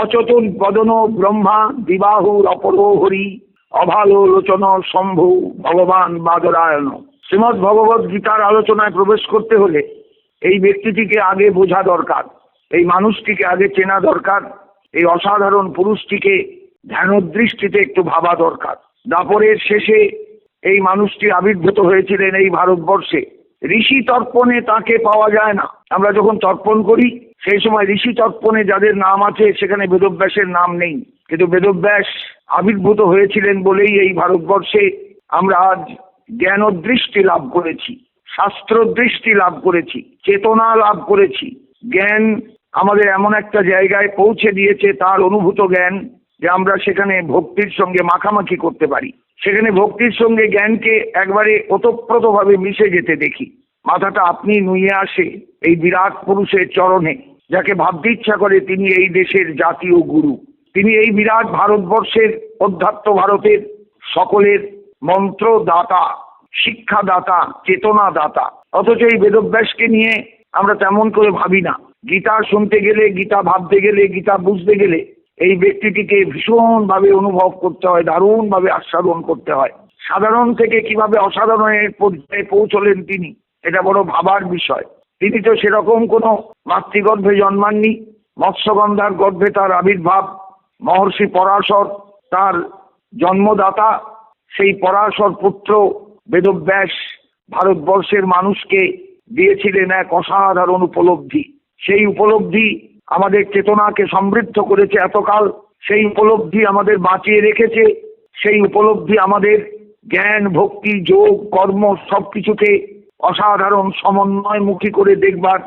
অচতুন বদন ব্রহ্মা দিবাহুর অপর হরি। অভালো লোচন শম্ভু ভগবান বাদরায়ণ। শ্রীমৎ ভগবত গীতার আলোচনায় প্রবেশ করতে হলে এই ব্যক্তিটিকে আগে বোঝা দরকার, এই মানুষটিকে আগে চেনা দরকার, এই অসাধারণ পুরুষটিকে ধ্যানদৃষ্টিতে একটু ভাবা দরকার। দাপরের শেষে এই মানুষটি আবির্ভূত হয়েছিলেন এই ভারতবর্ষে। ঋষি তর্পণে তাকে পাওয়া যায় না। আমরা যখন তর্পণ করি, সেই সময় ঋষি তর্পণে যাদের নাম আছে, সেখানে বেদব্যাসের নাম নেই। কিন্তু বেদব্যাস আবির্ভূত হয়েছিলেন বলেই এই ভারতবর্ষে আমরা আজ জ্ঞানদৃষ্টি লাভ করেছি শাস্ত্র দৃষ্টি লাভ করেছি, চেতনা লাভ করেছি। জ্ঞান আমাদের এমন একটা জায়গায় পৌঁছে দিয়েছে তার অনুভূত জ্ঞান যে আমরা সেখানে ভক্তির সঙ্গে মাখামাখি করতে পারি। সেখানে ভক্তির সঙ্গে জ্ঞানকে একবারে ওতপ্রোতভাবে মিশে যেতে দেখি। মাথাটা আপনি নুয়ে আসে এই বিরাট পুরুষের চরণে, যাকে ভাবতে ইচ্ছা করে তিনি এই দেশের জাতীয় গুরু। তিনি এই বিরাট ভারতবর্ষের অধ্যাত্ম ভারতের সকলের মন্ত্রদাতা, শিক্ষাদাতা চেতনা দাতা অথচ এই বেদব্যাসকে নিয়ে আমরা তেমন করে ভাবি না। গীতা শুনতে গেলে, গীতা ভাবতে গেলে, গীতা বুঝতে গেলে এই ব্যক্তিটিকে ভীষণভাবে অনুভব করতে হয়, দারুণভাবে আস্বাদন করতে হয়। সাধারণ থেকে কীভাবে অসাধারণের পর্যায়ে পৌঁছলেন তিনি, এটা বড় ভাবার বিষয়। তিনি তো সেরকম কোনো মাতৃগর্ভে জন্মাননি, মৎস্যগন্ধার গর্ভে তার আবির্ভাব, মহর্ষি পরাশর তার জন্মদাতা, সেই পরাশর পুত্র বেদব্যাস ভারতবর্ষের মানুষকে দিয়েছিলেন এক অসাধারণ উপলব্ধি। সেই উপলব্ধি আমাদের চেতনাকে সমৃদ্ধ করেছে এতকাল, সেই উপলব্ধি আমাদের বাঁচিয়ে রেখেছে, সেই উপলব্ধি আমাদের জ্ঞান, ভক্তি, যোগ, কর্ম সব সবকিছুকে অসাধারণ সমন্বয়মুখী করে দেখবার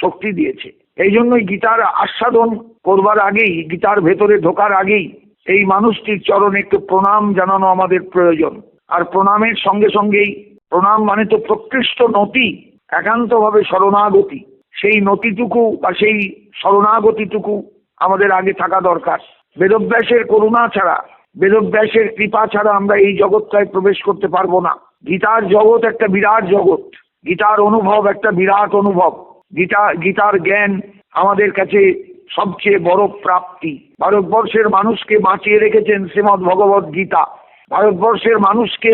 শক্তি দিয়েছে। এই জন্যই গীতার আস্বাদন করবার আগেই, গীতার ভেতরে ঢোকার আগেই এই মানুষটির চরণে একটু প্রণাম জানানো আমাদের প্রয়োজন। আর প্রণামের সঙ্গে সঙ্গেই, প্রণাম মানে তো প্রকৃষ্ট নতি, একান্তভাবে শরণাগতি। সেই নতিটুকু বা সেই শরণাগতিটুকু আমাদের আগে থাকা দরকার। বেদব্যাসের করুণা ছাড়া, বেদব্যাসের কৃপা ছাড়া আমরা এই জগৎটায় প্রবেশ করতে পারব না। গীতার জগৎ একটা বিরাট জগৎ। গীতার অনুভব একটা বিরাট অনুভব। গীতা, গীতার জ্ঞান আমাদের কাছে সবচেয়ে বড় প্রাপ্তি। ভারতবর্ষের মানুষকে বাঁচিয়ে রেখেছেন শ্রীমৎ ভগবত গীতা। ভারতবর্ষের মানুষকে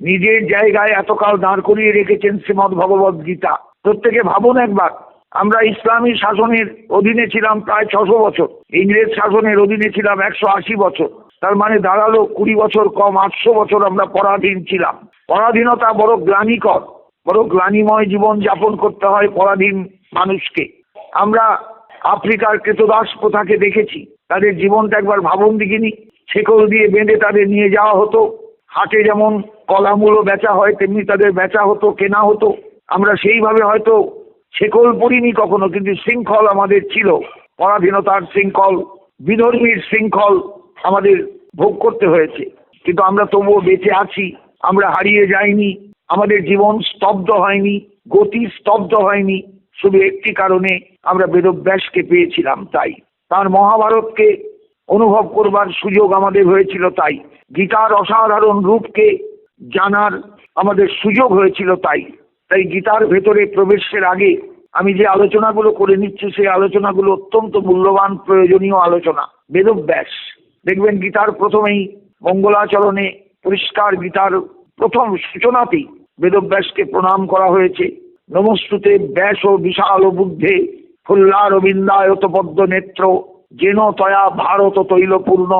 নিজের জায়গায় এতকাল দাঁড় করিয়ে রেখেছেন শ্রীমৎ ভগবত গীতা। প্রত্যেকে ভাবুন একবার আমরা ইসলামী শাসনের অধীনে ছিলাম প্রায় ছশো বছর। ইংরেজ শাসনের অধীনে ছিলাম একশো আশি বছর। তার মানে দাঁড়াল কুড়ি বছর কম, আটশো বছর আমরা পরাধীন ছিলাম। পরাধীনতা বড় গ্লানিকর, বড় গ্লানিময় জীবন যাপন করতে হয় পরাধীন মানুষকে। আমরা আফ্রিকার ক্রেতদাস প্রথাকে দেখেছি। তাদের জীবনটা একবার ভাবুন দেখিনি। শেকল দিয়ে বেঁধে তাদের নিয়ে যাওয়া হতো। হাটে যেমন কলামূলো বেচা হয়, তেমনি তাদের বেচা হতো, কেনা হতো। আমরা সেইভাবে হয়তো শেকল পড়িনি কখনো, কিন্তু শৃঙ্খল আমাদের ছিল। পরাধীনতার শৃঙ্খল, বিধর্মীর শৃঙ্খল আমাদের ভোগ করতে হয়েছে। কিন্তু আমরা তবুও বেঁচে আছি, আমরা হারিয়ে যাইনি, আমাদের জীবন স্তব্ধ হয়নি, গতি স্তব্ধ হয়নি, শুধু একটি কারণে আমরা বেদব্যাসকে পেয়েছিলাম তাই। তার মহাভারতকে অনুভব করবার সুযোগ আমাদের হয়েছিল তাই। গীতার অসাধারণ রূপকে জানার আমাদের সুযোগ হয়েছিল তাই। তাই গীতার ভেতরে প্রবেশের আগে আমি যে আলোচনাগুলো করে নিচ্ছি, সেই আলোচনাগুলো অত্যন্ত মূল্যবান, প্রয়োজনীয় আলোচনা। বেদব্যাস। দেখবেন গীতার প্রথমেই মঙ্গলাচরণে পরিষ্কার গীতার প্রথম সূচনাতেই বেদব্যাসকে প্রণাম করা হয়েছে। নমস্তুতে ব্যাস ও বিশাল বুদ্ধে ফুল্লার বিন্দায়ত পদ্ম নেত্র যেন তয়া ভারত তৈলপূর্ণ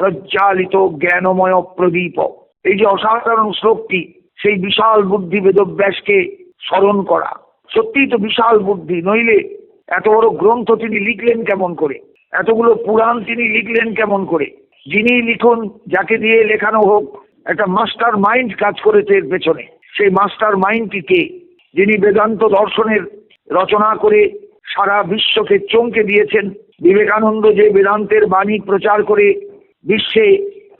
প্রজ্বালিত জ্ঞানময় প্রদীপ। এই যে অসাধারণ শ্লোকটি সেই বিশাল বুদ্ধি বেদব্যাসকে স্মরণ করা। সত্যিই তো বিশাল বুদ্ধি, নইলে এত বড় গ্রন্থ তিনি লিখলেন কেমন করে? এতগুলো পুরাণ তিনি লিখলেন কেমন করে? যিনি লিখুন, যাকে দিয়ে লেখানো হোক, একটা মাস্টার মাইন্ড কাজ করেছে এর পেছনে। সেই মাস্টার মাইন্ডটি কে? যিনি বেদান্ত দর্শনের রচনা করে সারা বিশ্বকে চমকে দিয়েছেন। বিবেকানন্দ যে বেদান্তের বাণী প্রচার করে বিশ্বে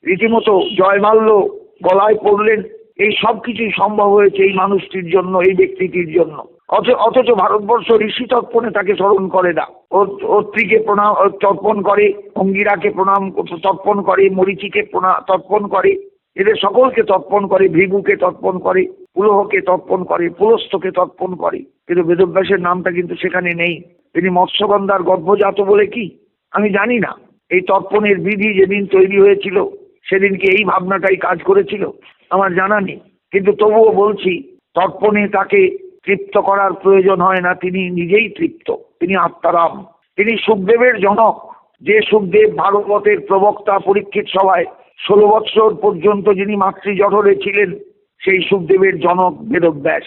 রীতিমতো জয়মাল্য গলায় পড়লেন এই সব কিছুই সম্ভব হয়েছে এই মানুষটির জন্য, এই ব্যক্তিটির জন্য। অথ- অথচ ভারতবর্ষ ঋষি তর্পণে তাকে স্মরণ করে না। অত্রিকে প্রণাম তর্পণ করে, অঙ্গিরাকে প্রণাম তর্পণ করে, মরিচিকে প্রণা- তর্পণ করে, এদের সকলকে তর্পণ করে, ভৃগুকে তর্পণ করে, পুলহকে তর্পণ করে পুলস্থকে তর্পণ করে। কিন্তু বেদব্যাসের নামটা কিন্তু সেখানে নেই। তিনি মৎস্যগন্ধার গর্ভজাত বলে কি? আমি জানি না। এই তর্পণের বিধি যেদিন তৈরি হয়েছিল সেদিন কি এই ভাবনাটাই কাজ করেছিল। আমার জানা নেই। কিন্তু তবুও বলছি তর্পণে তাকে তৃপ্ত করার প্রয়োজন হয় না, তিনি নিজেই তৃপ্ত, তিনি আত্মারাম। তিনি সুখদেবের জনক। যে সুখদেব ভাগবতের প্রবক্তা পরীক্ষিত সভায় ষোলো বৎসর পর্যন্ত যিনি মাতৃজঠরে ছিলেন, সেই সুখদেবের জনক বেদব্যাস।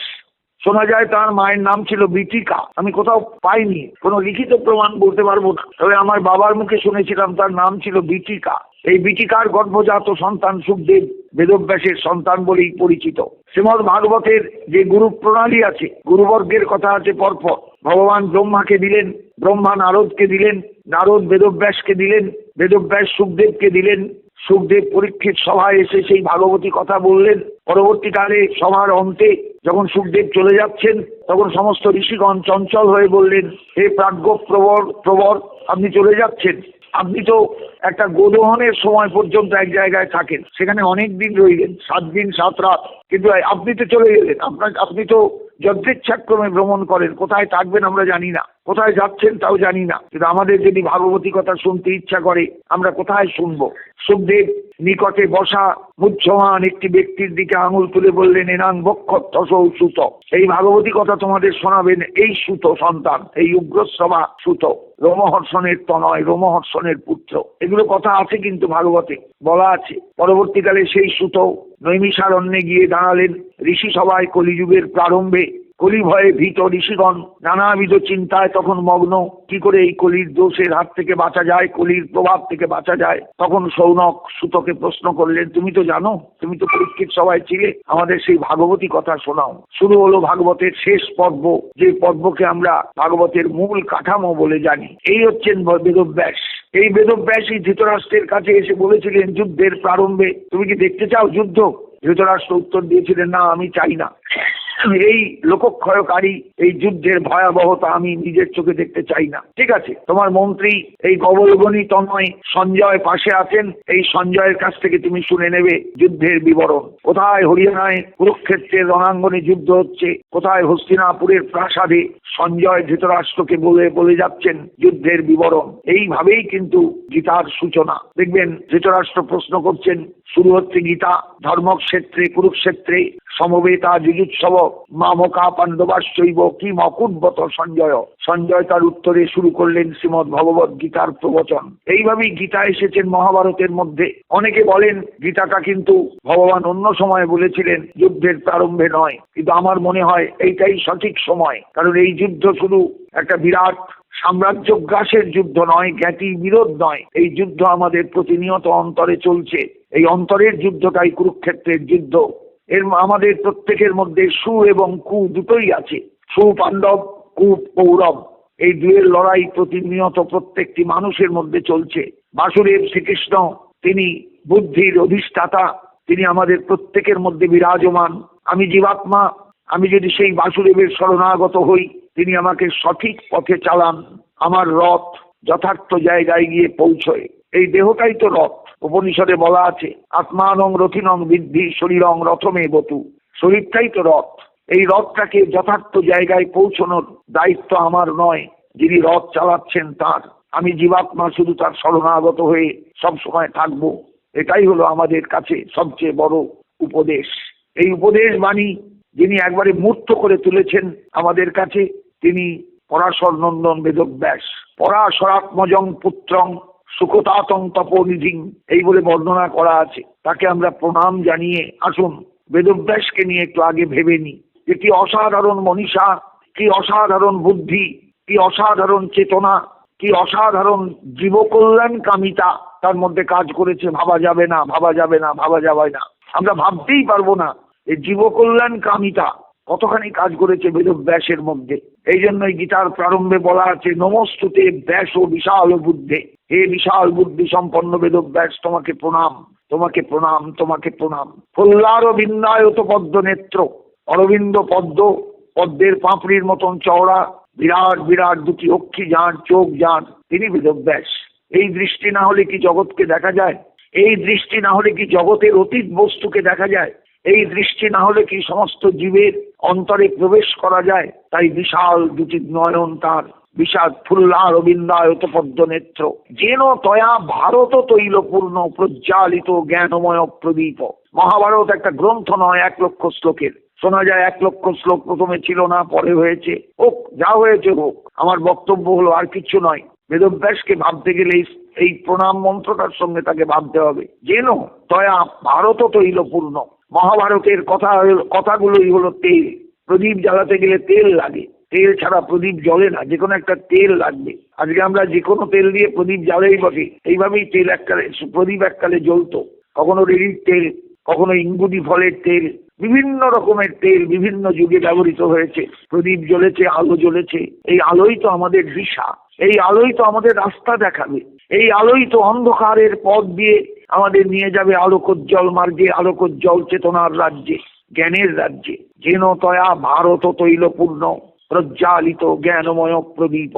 শোনা যায় তার মায়ের নাম ছিল বিটিকা আমি কোথাও পাইনি, কোনো লিখিত প্রমাণ বলতে পারব না। তবে আমার বাবার মুখে শুনেছিলাম তার নাম ছিল বিটিকা এই বিটিকার গর্ভজাত সন্তান সুখদেব, বেদব্যাসের সন্তান বলেই পরিচিত। শ্রীমদ ভাগবতের যে গুরু প্রণালী আছে, গুরুবর্গের কথা আছে পরপর। ভগবান ব্রহ্মাকে দিলেন, ব্রহ্মা নারদকে দিলেন, নারদ বেদব্যাসকে দিলেন, বেদব্যাস সুখদেবকে দিলেন সুখদেব পরীক্ষিত সভায় এসে সেই ভাগবতী কথা বললেন। পরবর্তীকালে সভার অন্তে যখন সুখদেব চলে যাচ্ছেন, তখন সমস্ত ঋষিগণ চঞ্চল হয়ে বললেন, হে প্রাজ্ঞ প্রবর প্রবর আপনি চলে যাচ্ছেন। আপনি তো একটা গোদহনের সময় পর্যন্ত এক জায়গায় থাকেন। সেখানে অনেক দিন রইলেন, সাত দিন, সাত রাত। কিন্তু আপনি তো চলে গেলেন। আপনার, আপনি তো যজ্ঞেচ্ছাক্রমে ভ্রমণ করেন। কোথায় থাকবেন আমরা জানি না। কোথায় যাচ্ছেন তাও জানি না। কিন্তু আমাদের যদি ভাগবতী কথা শুনতে ইচ্ছা করে, আমরা কোথায় শুনব? সুখদেব নিকটে বসা মুহ্যমান একটি ব্যক্তির দিকে আঙুল তুলে বললেন, এনাং বক্ষত্থসৌ সুত। এই ভাগবতী কথা তোমাদের শোনাবেন এই সুত সন্তান, এই উগ্রশ্রবা সুত, রোমহর্ষণের তনয়, রোমহর্ষণের পুত্র। এগুলো কথা আছে কিন্তু ভাগবতে, বলা আছে। পরবর্তীকালে সেই সুত নৈমিষারণ্যে গিয়ে দাঁড়ালেন। ঋষি সভায় কলিযুগের প্রারম্ভে কলি ভয়ে ভীত ঋষিগণ নানাবিধ চিন্তায় তখন মগ্ন। কি করে এই কলির দোষের হাত থেকে বাঁচা যায়, কলির প্রভাব থেকে বাঁচা যায়? তখন সৌনক সুতকে প্রশ্ন করলেন, তুমি তো জানো, তুমি তো পরীক্ষিত সবাই ছিলে, আমাদের সেই ভাগবতী কথা শোনাও। শুরু হলো ভাগবতের শেষ পর্ব, যে পর্বকে আমরা ভাগবতের মূল কাঠামো বলে জানি। এই হচ্ছেন বেদব্যাস। এই বেদব্যাসী ধৃতরাষ্ট্রের কাছে এসে বলেছিলেন, যুদ্ধের প্রারম্ভে, তুমি কি দেখতে চাও যুদ্ধ? ধৃতরাষ্ট্র উত্তর দিয়েছিলেন, না, আমি চাই না। এই লোকক্ষয়কারী, এই যুদ্ধের ভয়াবহতা আমি নিজের চোখে দেখতে চাই না। ঠিক আছে, তোমার মন্ত্রী এই গবলগণী তনয় সঞ্জয় পাশে আছেন, এই সঞ্জয়ের কাছ থেকে তুমি শুনে নেবে যুদ্ধের বিবরণ। কোথায় হরিয়ানায় কুরুক্ষেত্রের রণাঙ্গনে যুদ্ধ হচ্ছে, কোথায় হস্তিনাপুরের প্রাসাদে সঞ্জয় ধৃতরাষ্ট্রকে বলে বলে যাচ্ছেন যুদ্ধের বিবরণ। এইভাবেই কিন্তু গীতার সূচনা। দেখবেন, ধৃতরাষ্ট্র প্রশ্ন করছেন, শুরু হচ্ছে গীতা, ধর্মক্ষেত্রে, কুরুক্ষেত্রে, সমবেতা, যুজুৎসব মামকা পাণ্ডবাশ্চৈব কি মকুটবত সঞ্জয়? সঞ্জয় তার উত্তরে শুরু করলেন শ্রীমদ ভগবত গীতার প্রবচন। এইভাবেই গীতা এসেছেন মহাভারতের মধ্যে। অনেকে বলেন, গীতাটা কিন্তু ভগবান অন্য সময় বলেছিলেন, যুদ্ধের প্রারম্ভে নয়। কিন্তু আমার মনে হয় এইটাই সঠিক সময়। কারণ এই যুদ্ধ শুধু একটা বিরাট সাম্রাজ্য গ্রাসের যুদ্ধ নয়, জ্ঞাতি বিরোধ নয়। এই যুদ্ধ আমাদের প্রতিনিয়ত অন্তরে চলছে। এই অন্তরের যুদ্ধটাই কুরুক্ষেত্রের যুদ্ধ। এর আমাদের প্রত্যেকের মধ্যে সু এবং কু দুটোই আছে। সু পাণ্ডব, কু কৌরব। এই দুয়ের লড়াই প্রতিনিয়ত প্রত্যেকটি মানুষের মধ্যে চলছে। বাসুদেব শ্রীকৃষ্ণ, তিনি বুদ্ধির অধিষ্ঠাতা। তিনি আমাদের প্রত্যেকের মধ্যে বিরাজমান। আমি জীবাত্মা, আমি যদি সেই বাসুদেবের শরণাগত হই, তিনি আমাকে সঠিক পথে চালান। আমার রথ যথার্থ জায়গায় গিয়ে পৌঁছয়। এই দেহটাই তো রথ, উপনিষদে বলা আছে। আত্মানং রথিনং বৃদ্ধি, শরীরং রথমে বতু। শরীরটাই তো রথ। এই রথটাকে যথার্থ জায়গায় পৌঁছানোর দায়িত্ব আমার নয়, যিনি রথ চালাচ্ছেন তার। আমি জীবাত্মা শুধু তার শরণাগত হয়ে সব সময় থাকব। এটাই হলো আমাদের কাছে সবচেয়ে বড় উপদেশ। এই উপদেশ বাণী যিনি একবারে মূর্ত করে তুলেছেন আমাদের কাছে, তিনি পরাশর নন্দন বেদব্যাস। পরাশরাত্মজং পুত্রং সুখতাতং তপনিধিং, এই বলে বর্ণনা করা আছে। তাকে আমরা প্রণাম জানিয়ে আসুন, বেদব্যাসকে নিয়ে একটু আগে ভেবে নি যে কি অসাধারণ মনীষা, কি অসাধারণ বুদ্ধি, কি অসাধারণ চেতনা, কি অসাধারণ জীবকল্যাণ কামিতা তার মধ্যে কাজ করেছে, ভাবা যাবে না, ভাবা যাবে না, ভাবা যাবে না। আমরা ভাবতেই পারব না, এই জীবকল্যাণ কামিতা কতখানি কাজ করেছে বেদব্যাসের মধ্যে। এই জন্যই গীতার প্রারম্ভে বলা আছে, নমস্তুতে ব্যাস ও বিশাল বুদ্ধে। হে বিশাল বুদ্ধি সম্পন্ন বেদব্যাস তোমাকে প্রণাম তোমাকে প্রণাম তোমাকে প্রণাম। ফল্লার বিন্যায়ত পদ্ম নেত্র, অরবিন্দ পদ্ম, পদ্মের পাঁপড়ির মতন চওড়া, বিরাট বিরাট দুটি অক্ষি যান, চোখ যান, তিনি বেদব্যাস এই দৃষ্টি না হলে কি জগৎকে দেখা যায়? এই দৃষ্টি না হলে কি জগতের অতীত বস্তুকে দেখা যায়? এই দৃষ্টি না হলে কি সমস্ত জীবের অন্তরে প্রবেশ করা যায়? তাই বিশাল দুটি নয়ন তার, বিষাদ ফুল্লা রবীন্দ্রায়ত পদ্ম নেত্র। যেন তয়া ভারত তৈলপূর্ণ, প্রজ্বালিত, জ্ঞানময়, প্রদীপ। মহাভারত একটা গ্রন্থ নয়, এক লক্ষ শ্লোকের। শোনা যায় এক লক্ষ শ্লোক প্রথমে ছিল না, পরে হয়েছে। হোক, যা হয়েছে হোক, আমার বক্তব্য হলো আর কিছু নয়। বেদব্যাসকে ভাবতে গেলে এই প্রণাম মন্ত্রটার সঙ্গে তাকে ভাবতে হবে। যেন তয়া ভারত তৈলপূর্ণ মহাভারতের কথা, কথাগুলোই হলো তেল। প্রদীপ জ্বালাতে গেলে তেল লাগে। তেল ছাড়া প্রদীপ জ্বলে না, যে কোনো একটা তেল লাগবে। আজকে আমরা যে কোনো তেল দিয়ে প্রদীপ জ্বালাই বসে। এইভাবেই তেল এককালে, প্রদীপ এককালে জ্বলতো। কখনো রেড়ির তেল, কখনো ইঙ্গুটি ফলের তেল, বিভিন্ন রকমের তেল বিভিন্ন যুগে ব্যবহৃত হয়েছে। প্রদীপ জ্বলেছে, আলো জ্বলেছে। এই আলোই তো আমাদের দিশা। এই আলোই তো আমাদের রাস্তা দেখাবে। এই আলোই তো অন্ধকারের পথ দিয়ে আমাদের নিয়ে যাবে আলোকোজ্জ্বল মার্গে, আলোকোজ্জ্বল চেতনার রাজ্যে, জ্ঞানের রাজ্যে। যেন তয়া ভারত তৈলপূর্ণ, প্রজ্বালিত জ্ঞানময় প্রদীপ।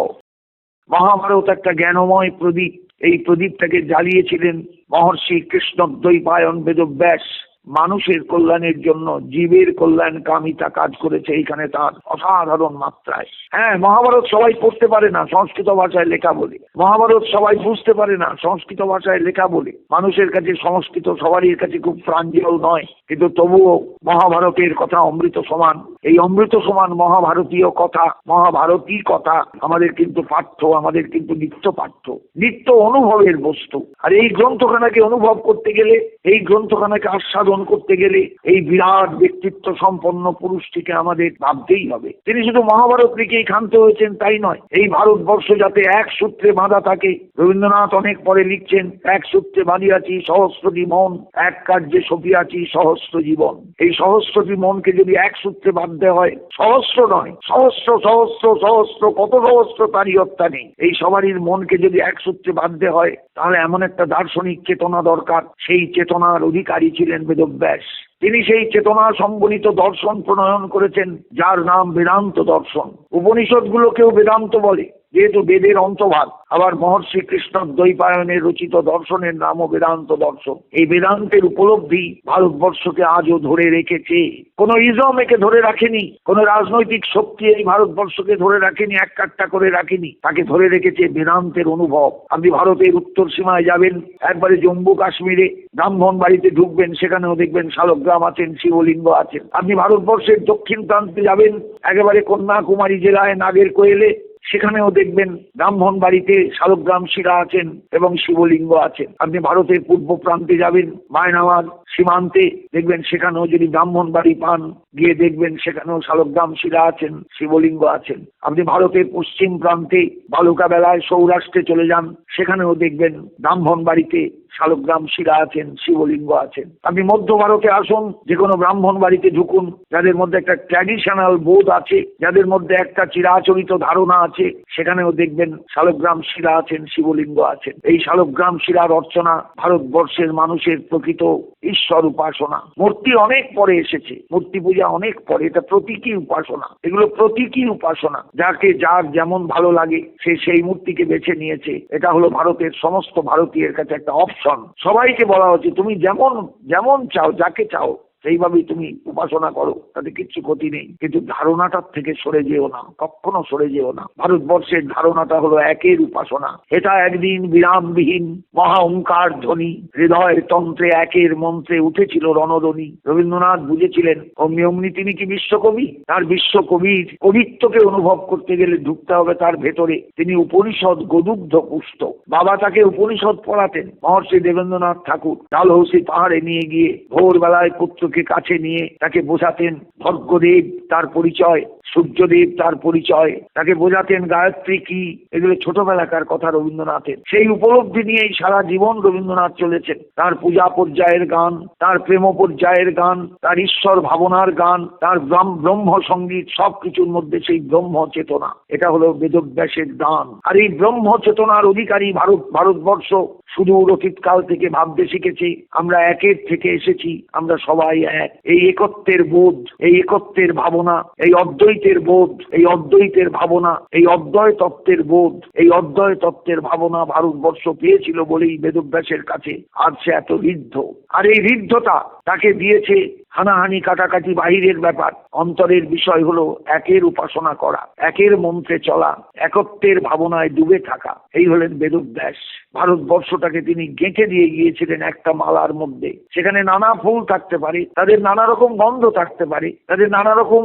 মহাভারত একটা জ্ঞানময় প্রদীপ। এই প্রদীপটাকে জ্বালিয়েছিলেন মহর্ষি কৃষ্ণ কৃষ্ণদ্বৈপায়ন বেদব্যাস। মানুষের কল্যাণের জন্য জীবের কল্যাণ কামিতা কাজ করেছে এইখানে তার অসাধারণ মাত্রায়। হ্যাঁ মহাভারত সবাই পড়তে পারে না, সংস্কৃত ভাষায় লেখা বলে। মহাভারত সবাই বুঝতে পারে না, সংস্কৃত ভাষায় লেখা বলে। মানুষের কাছে সংস্কৃত সবারই কাছে খুব প্রাঞ্জল নয়, কিন্তু তবুও মহাভারতের কথা অমৃত সমান। এই অমৃত সমান মহাভারতীয় কথা মহাভারতী কথা, আমাদের কিন্তু পাঠ্য, আমাদের কিন্তু নিত্য পাঠ্য, নিত্য অনুভবের বস্তু। আর এই গ্রন্থখানাকে অনুভব করতে গেলে, এই গ্রন্থখানাকে আস্বাদন করতে গেলে, এই বিরাট ব্যক্তিত্ব সম্পন্ন পুরুষটিকে আমাদের ভাবতেই হবে। তিনি শুধু মহাভারত লিখেই ক্ষান্ত হয়েছেন, তাই নয়। এই ভারতবর্ষ যাতে এক সূত্রে বাঁধা থাকে, রবীন্দ্রনাথ অনেক পরে লিখছেন, এক সূত্রে বাঁধিয়াছি সহস্রটি মন, এক কার্যে সপিয়াছি সহস্র জীবন এই সহস্রটি মনকে যদি এক সূত্রে বাঁধতে হয়। সহস্র নয়, সহস্র সহস্র সহস্র, কত সহস্র তারই হত্যা নেই। এই সবারই মনকে যদি এক সূত্রে বাঁধতে হয়, তাহলে এমন একটা দার্শনিক চেতনা দরকার। সেই চেতনার অধিকারী ছিলেন বেদব্যাস। তিনি সেই চেতনা সম্বলিত দর্শন প্রণয়ন করেছেন, যার নাম বেদান্ত দর্শন। উপনিষদগুলোকেও বেদান্ত বলে। যেহেতু বেদের অন্তভাগ আবার মহর্ষি কৃষ্ণ দ্বৈপায়নের রচিত দর্শনের নামও বেদান্ত দর্শন। এই বেদান্তের উপলব্ধি ভারতবর্ষকে আজও ধরে রেখেছে। কোন ইজম একে ধরে রাখেনি, কোন রাজনৈতিক শক্তি এই ভারতবর্ষকে ধরে রাখেনি, এক কাট্টা করে রাখেনি। তাকে ধরে রেখেছে বেদান্তের অনুভব। আপনি ভারতের উত্তর সীমায় যাবেন, একবারে জম্মু কাশ্মীরে, ব্রাহ্মণ বাড়িতে ঢুকবেন, সেখানেও দেখবেন শালগ্রাম আছেন, শিবলিঙ্গ আছেন। আপনি ভারতবর্ষের দক্ষিণ প্রান্তে যাবেন, একেবারে কন্যাকুমারী জেলায়, নাগের কোয়েলে সেখানেও দেখবেন ব্রাহ্মণ বাড়িতে শালগ্রাম শিরা আছেন এবং শিবলিঙ্গ আছেন। আপনি ভারতের পূর্ব প্রান্তে যাবেন, মায়নামার সীমান্তে দেখবেন সেখানেও যদি ব্রাহ্মণ বাড়ি পান, গিয়ে দেখবেন সেখানেও শালগ্রাম শিরা আছেন, শিবলিঙ্গ আছেন। আপনি ভারতের পশ্চিম প্রান্তে বালুকা বেলায় সৌরাষ্ট্রে চলে যান, সেখানেও দেখবেন ব্রাহ্মণ বাড়িতে শালগ্রাম শিরা আছেন, শিবলিঙ্গ আছেন। আপনি মধ্য ভারতে আসুন যে কোনো ব্রাহ্মণ বাড়িতে ঢুকুন, যাদের মধ্যে একটা ট্র্যাডিশনাল বোধ আছে, যাদের মধ্যে একটা চিরাচরিত ধারণা আছে, সেখানেও দেখবেন শালগ্রাম শিরা আছেন, শিবলিঙ্গ আছেন। এই শালগ্রাম শিরার অর্চনা ভারতবর্ষের মানুষের প্রকৃত ঈশ্বর উপাসনা। মূর্তি অনেক পরে এসেছে, মূর্তি পূজা অনেক পরে, এটা প্রতীকী উপাসনা। এগুলো প্রতীকী উপাসনা, যাকে যার যেমন ভালো লাগে, সে সেই মূর্তিকে বেছে নিয়েছে। এটা হলো ভারতের, সমস্ত ভারতীয়ের কাছে একটা অপশন সবাইকে বলা হচ্ছে তুমি যেমন যেমন চাও যাকে চাও। সেইভাবেই তুমি উপাসনা করো, তাতে কিচ্ছু ক্ষতি নেই। কিন্তু ধারণাটার থেকে সরে যেও না, কখনো সরে যেও না। ভারতবর্ষের ধারণাটা হলো একের উপাসনা। এটা একদিন বিরামবিহীন, মহা ওঙ্কার ধ্বনি। হৃদয়ের তন্ত্রে একের মন্ত্রে উঠেছিল রণধ্বনি। রবীন্দ্রনাথ বুঝেছিলেন, অমনি অমনি তিনি কি বিশ্বকবি? তার বিশ্বকবির কবিত্বকে অনুভব করতে গেলে ঢুকতে হবে তার ভেতরে। তিনি উপনিষদ গদুগ্ধ পুষ্ট বাবা তাকে উপনিষদ পড়াতেন। মহর্ষি দেবেন্দ্রনাথ ঠাকুর। ডালহৌসি পাহাড়ে নিয়ে গিয়ে ভোরবেলায় পুত্রকে কাছে নিয়ে তাকে বোঝাতেন। ভগ্যদেব তার পরিচয় সূর্যদেব তার পরিচয়, তাকে বোঝাতেন গায়ত্রী কি, এগুলো ছোটবেলাকার কথা রবীন্দ্রনাথের। সেই উপলব্ধি নিয়েই সারা জীবন রবীন্দ্রনাথ চলেছেন। তার পূজা পর্যায়ের গান, তার প্রেম পর্যায়ের গান, তার ঈশ্বর ভাবনার গান, তার ব্রহ্ম- সংগীত, সবকিছুর মধ্যে সেই ব্রহ্ম চেতনা। এটা হলো বেদব্যাসের দান আর এই ব্রহ্ম চেতনার অধিকারী ভারত, ভারতবর্ষ সুদূর অতীতকাল থেকে ভাবতে শিখেছি। আমরা একের থেকে এসেছি, আমরা সবাই এক। এই একত্বের বোধ, এই একত্বের ভাবনা, এই অদ্বৈতের বোধ, এই অদ্বৈতের ভাবনা, এই অদ্বয় তত্ত্বের বোধ, এই অদ্বয় তত্ত্বের ভাবনা ভারতবর্ষ পেয়েছিল বলেই বেদব্যাসের কাছে আজ সে এত ঋদ্ধ। আর এই ঋদ্ধতা তাকে দিয়েছে হানাহানি কাটাকাটি বাহিরের ব্যাপার। অন্তরের বিষয় হলো একের উপাসনা করা, একের মন্ত্রে চলা, একত্বের ভাবনায় ডুবে থাকা। এই হলেন বেদব্যাস। ভারতবর্ষটাকে তিনি গেঁথে দিয়ে গিয়েছিলেন একটা মালার মধ্যে। সেখানে নানা ফুল থাকতে পারে, তাদের নানা রকম গন্ধ থাকতে পারে, তাদের নানা রকম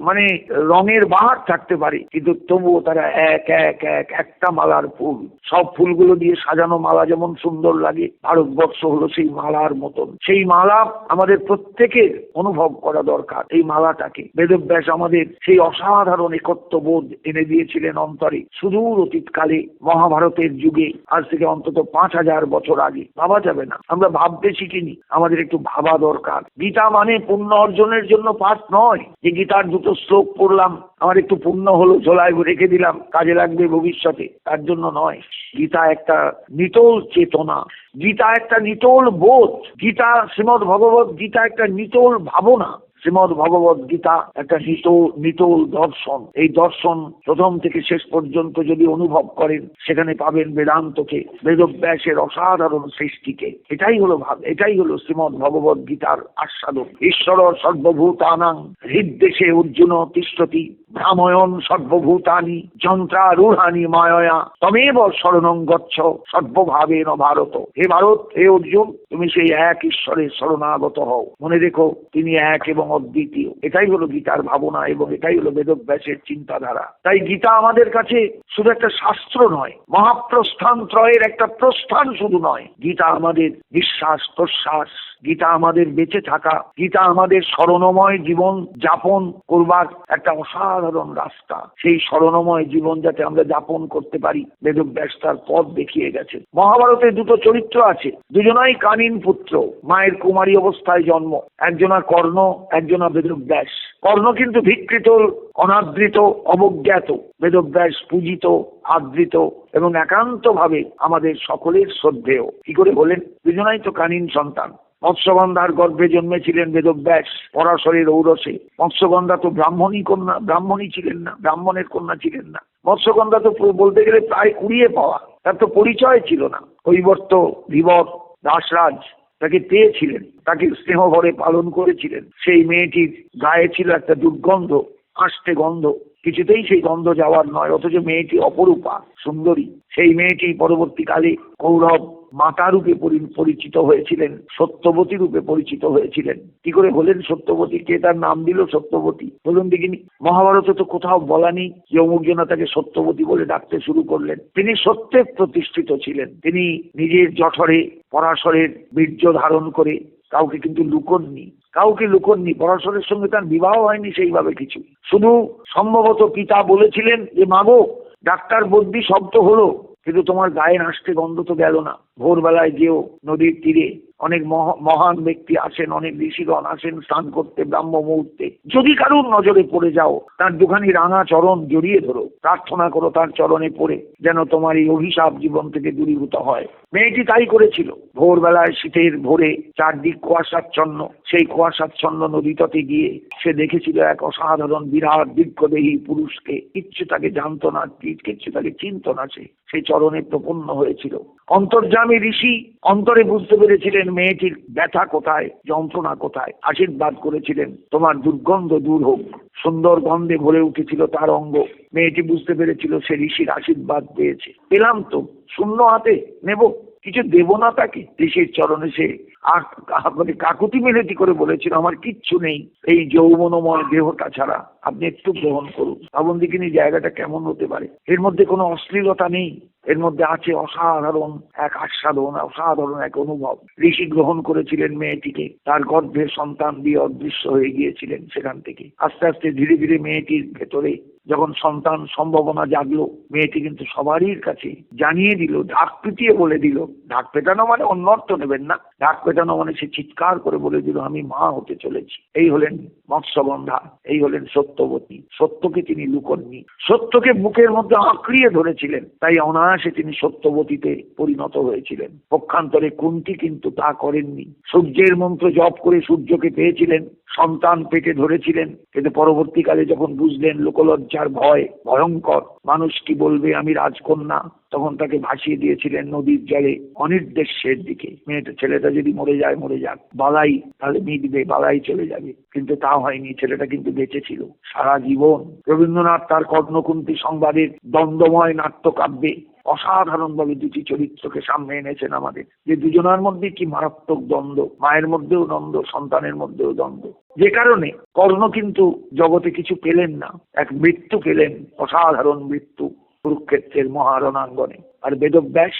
মানে রঙের বাহার থাকতে পারে, কিন্তু তবুও তারা এক এক এক, একটা মালার ফুল। সব ফুলগুলো দিয়ে সাজানো মালা যেমন সুন্দর লাগে, ভারতবর্ষ হলো সেই মালার মতন। সেই মালা আমাদের প্রত্যেকের অনুভব করা দরকার, এই মালাটাকে। বেদব্যাস আমাদের সেই অসাধারণ একত্ববোধ এনে দিয়েছিলেন অন্তরে। সুদূর অতীতকালে, মহাভারতের যুগে, আজ থেকে অন্তত পাঁচ হাজার বছর আগে। ভাবা যাবে না, আমরা ভাবতে শিখিনি আমাদের একটু ভাবা দরকার। গীতা মানে পুণ্য অর্জনের জন্য পাঠ নয়। যে গীতার দুটো শ্লোক পড়লাম, আমার একটু পুণ্য হলো, ঝোলায় রেখে দিলাম, কাজে লাগবে ভবিষ্যতে। তার জন্য নয়। গীতা একটা নিটোল চেতনা। গীতা একটা নিটোল বোধ। গীতা, শ্রীমদ ভগবত গীতা একটা নিটোল ভাবনা। শ্রীমদ ভগবত গীতা একটা নিটোল নিটোল দর্শন। এই দর্শন প্রথম থেকে শেষ পর্যন্ত যদি অনুভব করেন, সেখানে পাবেন বেদান্তকে, বেদব্যাসের অসাধারণ সৃষ্টিকে। এটাই হলো ভাব, এটাই হলো শ্রীমদ ভগবত গীতার আস্বাদন। ঈশ্বর সর্বভূতানাং, হৃদ্দেশে অর্জুন তিষ্ঠতি। ভ্রাময়ন সর্বভূতানি, যন্ত্রারূঢ়ানি মায়া তমেব শরণং গচ্ছ, সর্বভাবেন ভারত। হে ভারত, হে অর্জুন, তুমি সেই এক ঈশ্বরের শরণাগত হও। মনে রেখো, তিনি এক এবং অদ্বিতীয়। এটাই হলো গীতার ভাবনা এবং এটাই হলো বেদব্যাসের চিন্তাধারা। তাই গীতা আমাদের কাছে শুধু একটা শাস্ত্র নয়, মহাপ্রস্থান ত্রয়ের একটা প্রস্থান শুধু নয়। গীতা আমাদের বিশ্বাস প্রশ্বাস গীতা আমাদের বেঁচে থাকা, গীতা আমাদের স্মরণময় জীবন যাপন করবার একটা অসাধারণ রাস্তা। সেই স্মরণময় জীবন যাতে আমরা যাপন করতে পারি বেদব্যাস তার পথ দেখিয়ে গেছে। মহাভারতে দুটো চরিত্র আছে, দুজনাই কানিন পুত্র, মায়ের কুমারী অবস্থায় জন্ম। একজনা কর্ণ, একজনা বেদব্যাস। কর্ণ কিন্তু ভিকৃত অনাদৃত, অবজ্ঞাত। বেদব্যাস পূজিত, আদৃত এবং একান্তভাবে আমাদের সকলের শ্রদ্ধেয়। কি করে বলেন? দুজনাই তো কানীন সন্তান। মৎস্যগন্ধার গর্ভে জন্মেছিলেন বেদব্যাস পরাশরের ঔরসে মৎস্যগন্ধা তো ব্রাহ্মণী কন্যা, ব্রাহ্মণী ছিলেন না, ব্রাহ্মণের কন্যা ছিলেন না। মৎস্যগন্ধা তো বলতে গেলে প্রায় কুড়িয়ে পাওয়া, তার তো পরিচয় ছিল না। কৈবর্ত ধীবর দাসরাজ তাকে পেয়েছিলেন, তাকে স্নেহ ভরে পালন করেছিলেন। সেই মেয়েটির গায়ে ছিল একটা দুর্গন্ধ আষ্টে গন্ধ। কিছুতেই সেই গন্ধ যাওয়ার নয়, অথচ মেয়েটি অপরূপা, সুন্দরী। সেই মেয়েটি পরবর্তীকালে কৌরব মাতা রূপে পরিচিত হয়েছিলেন, সত্যবতী রূপে পরিচিত হয়েছিলেন। কি করে হলেন সত্যবতী? কে তার নাম দিল সত্যবতী? বলুন দেখিনি। মহাভারতে তো কোথাও বলা নেই যে অমুক জনা তাকে সত্যবতী বলে ডাকতে শুরু করলেন। তিনি সত্যে প্রতিষ্ঠিত ছিলেন। তিনি নিজের জঠরে পরাশরের বীর্য ধারণ করে কাউকে কিন্তু লুকননি। কাউকে লুকননি। পরাশরের সঙ্গে তার বিবাহ হয়নি সেইভাবে কিছু। শুধু সম্ভবত পিতা বলেছিলেন যে মাগো ডাক্তার বদ্যি শব্দ হলো, কিন্তু তোমার গায়ে নাচতে গন্ধ তো গেল না। ভোরবেলায় যেও নদীর তীরে অনেক মহান ব্যক্তি আসেন, অনেক ঋষিগণ আসেন, স্নান করতে, ব্রাহ্ম মুহূর্তে। যদি কারুর নজরে পড়ে যাও, তার দুখানি রাঙা চরণ জড়িয়ে ধরো। প্রার্থনা করো তার চরণে পড়ে, যেন তোমার এই অভিশাপ জীবন থেকে দূরীভূত হয়। মেয়েটি তাই করেছিল। ভোরবেলায় শীতের ভোরে চারদিক কুয়াশাচ্ছন্ন। সেই কুয়াশাচ্ছন্ন নদী তটে গিয়ে সে দেখেছিল এক অসাধারণ বিরাট দীর্ঘদেহী পুরুষকে। কিচ্ছু তাকে জানতো না, কিচ্ছু তাকে চিনত না সে। সেই চরণে প্রপন্ন হয়েছিল। অন্তর্জামী ঋষি অন্তরে বুঝতে পেরেছিলেন মেয়েটির ব্যথা কোথায়, যন্ত্রণা কোথায়, আশীর্বাদ করেছিলেন। তোমার দুর্গন্ধ দূর হোক। সুন্দর গন্ধে ভরে উঠেছিল তার অঙ্গ। মেয়েটি বুঝতে পেরেছিল সে ঋষির আশীর্বাদ পেয়েছে। পেলাম তো, শূন্য হাতে নেব। কিছু দেব না তাকে? ঋষির চরণে সে মানে কাকুতি মিনতি করে বলেছিল, আমার কিচ্ছু নেই। এই যৌবনময় দেহটা ছাড়া আপনি একটু গ্রহণ করুন। দেখিনি জায়গাটা কেমন হতে পারে? এর মধ্যে কোনো অশ্লীলতা নেই। এর মধ্যে আছে অসাধারণ এক আস্বাদন, অসাধারণ এক অনুভব। ঋষি গ্রহণ করেছিলেন মেয়েটিকে। তার গর্ভে সন্তান দিয়ে অদৃশ্য হয়ে গিয়েছিলেন সেখান থেকে। আস্তে আস্তে ধীরে ধীরে মেয়েটির ভেতরে যখন সন্তান সম্ভাবনা জাগলো, মেয়েটি কিন্তু সবারই কাছে জানিয়ে দিল, ঢাক পিটিয়ে বলে দিল। ঢাক পেটানো মানে অন্য অর্থ নেবেন না। ঢাক পেটানো মানে সে চিৎকার করে বলে দিল, আমি মা হতে চলেছি। এই হলেন মৎস্যগন্ধা, এই হলেন সত্যবতী। সত্যকে তিনি লুকননি। সত্যকে বুকের মধ্যে আঁকড়িয়ে ধরেছিলেন। তাই অনায়াসে তিনি সত্যবতীতে পরিণত হয়েছিলেন। পক্ষান্তরে কুন্তি কিন্তু তা করেননি। সূর্যের মন্ত্র জপ করে সূর্যকে পেয়েছিলেন। সন্তান পেটে ধরেছিলেন। কিন্তু পরবর্তীকালে যখন বুঝলেন লোকলজ্জার ভয় ভয়ঙ্কর। মানুষ কি বলবে আমি রাজকন্যা? তখন তাকে ভাসিয়ে দিয়েছিলেন নদীর জলে অনির্দেশের দিকে। মেয়েটা, ছেলেটা যদি মরে যায়, মরে যাক। বালাই, তাহলে মিটবে বালাই চলে যাবে। কিন্তু তা হয়নি, ছেলেটা কিন্তু বেঁচে ছিল। সারা জীবন রবীন্দ্রনাথ তার কর্ণকুন্তি সংবাদের দ্বন্দ্বময় নাট্যকাব্যে অসাধারণভাবে দুটি চরিত্রকে সামনে এনেছেন আমাদের। যে দুজনের মধ্যে কি মারাত্মক দ্বন্দ্ব, মায়ের মধ্যেও দ্বন্দ্ব, সন্তানের মধ্যেও দ্বন্দ্ব। যে কারণে কর্ণ কিন্তু জগতে কিছু পেলেন না। এক মৃত্যু পেলেন, অসাধারণ মৃত্যু। কুরুক্ষেত্রের মহারণাঙ্গনে। আর বেদব্যাস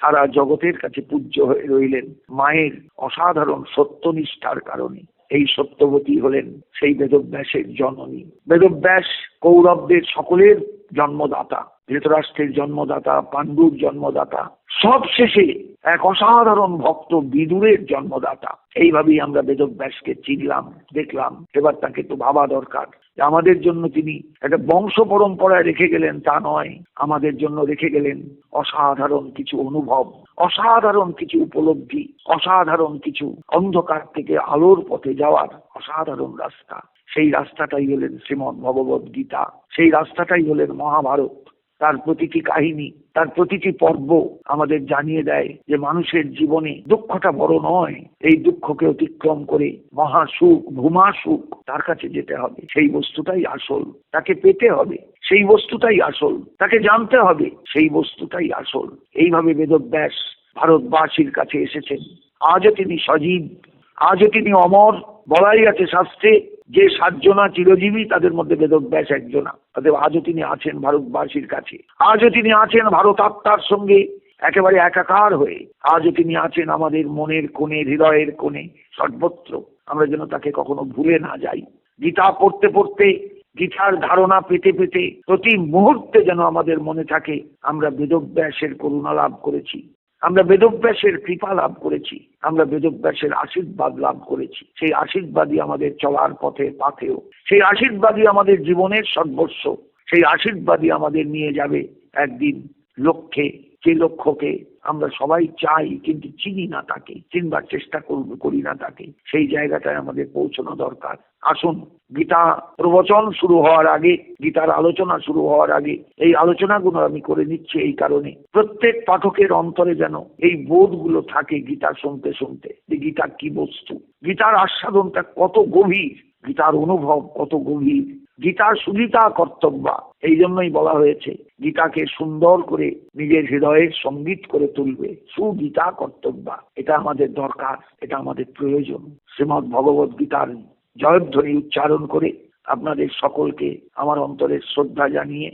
সারা জগতের কাছে পূজ্য হয়ে রইলেন মায়ের অসাধারণ সত্যনিষ্ঠার কারণে। এই সত্যবতী হলেন সেই বেদব্যাসের জননী। বেদব্যাস কৌরবদের সকলের জন্মদাতা। ধৃতরাষ্ট্রের জন্মদাতা, পাণ্ডুর জন্মদাতা, সব শেষে এক অসাধারণ ভক্ত বিদুরের জন্মদাতা। এইভাবেই আমরা বেদব্যাসকে চিনলাম, দেখলাম। এবার তাকে তো ভাবা দরকার আমাদের জন্য তিনি একটা বংশ পরম্পরায় রেখে গেলেন, তা নয়। আমাদের জন্য রেখে গেলেন অসাধারণ কিছু অনুভব, অসাধারণ কিছু উপলব্ধি, অসাধারণ কিছু অন্ধকার থেকে আলোর পথে যাওয়ার অসাধারণ রাস্তা। সেই রাস্তাটাই হলেন শ্রীমৎ ভগবত গীতা। সেই রাস্তাটাই হলেন মহাভারত। তার প্রতিটি কাহিনী, তার প্রতিটি পর্ব আমাদের জানিয়ে দেয় যে মানুষের জীবনে দুঃখটা বড় নয়, এই দুঃখকে অতিক্রম করে মহাসুখ ভূমা সুখ তার কাছে যেতে হবে। সেই বস্তুটাই আসল, তাকে পেতে হবে। সেই বস্তুটাই আসল, তাকে জানতে হবে। সেই বস্তুটাই আসল। এইভাবে বেদব্যাস ভারতবাসীর কাছে এসেছেন। আজও তিনি সজীব, আজও তিনি অমর, বলাই আছে শাস্ত্রে যে সাতজনা চিরজীবী তাদের মধ্যে বেদব্যাস একজনা। অতএব আজও তিনি আছেন ভারতবাসীর কাছে। আজও তিনি আছেন ভারত আত্মার সঙ্গে একেবারে একাকার হয়ে। আজও তিনি আছেন আমাদের মনের কোণে, হৃদয়ের কোণে, সর্বত্র। আমরা যেন তাকে কখনো ভুলে না যাই। গীতা পড়তে পড়তে, গীতার ধারণা পেতে পেতে, প্রতি মুহূর্তে যেন আমাদের মনে থাকে, আমরা বেদব্যাসের করুণা লাভ করেছি। আমরা বেদব্যাসের কৃপা লাভ করেছি, আমরা বেদব্যাসের আশীর্বাদ লাভ করেছি। সেই আশীর্বাদই আমাদের চলার পথে পাথেও সেই আশীর্বাদই আমাদের জীবনের সর্বস্ব। সেই আশীর্বাদই আমাদের নিয়ে যাবে একদিন লক্ষ্যে। যে লক্ষ্যকে আমরা সবাই চাই, কিন্তু চিনি না তাকে, চিনবার চেষ্টা করি না তাকে, সেই জায়গাটায় আমাদের পৌঁছানো দরকার। আসুন, গীতা প্রবচন শুরু হওয়ার আগে, গীতার আলোচনা শুরু হওয়ার আগে, এই আলোচনাগুলো আমি করে নিচ্ছি এই কারণে। প্রত্যেক পাঠকের অন্তরে যেন এই বোধগুলো থাকে গীতা শুনতে শুনতে, যে গীতা কি বস্তু। গীতার আস্বাদনটা কত গভীর, গীতার অনুভব কত গভীর গীতার সুগীতা কর্তব্যা। এই জন্যই বলা হয়েছে, গীতাকে সুন্দর করে নিজের হৃদয়ের সংগীত করে তুলবে। সুগীতা কর্তব্যা। এটা আমাদের দরকার, এটা আমাদের প্রয়োজন। শ্রীমৎ ভগবত গীতার জয়ধ্বনি উচ্চারণ করে আপনাদের সকলকে আমার অন্তরের শ্রদ্ধা জানিয়ে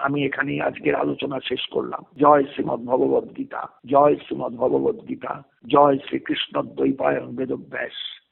আমি এখানেই আজকের আলোচনা শেষ করলাম। জয় শ্রীমৎ ভগবত গীতা, জয় শ্রীমৎ ভগবত গীতা, জয় শ্রীকৃষ্ণ দ্বৈপায়ন বেদব্যাস।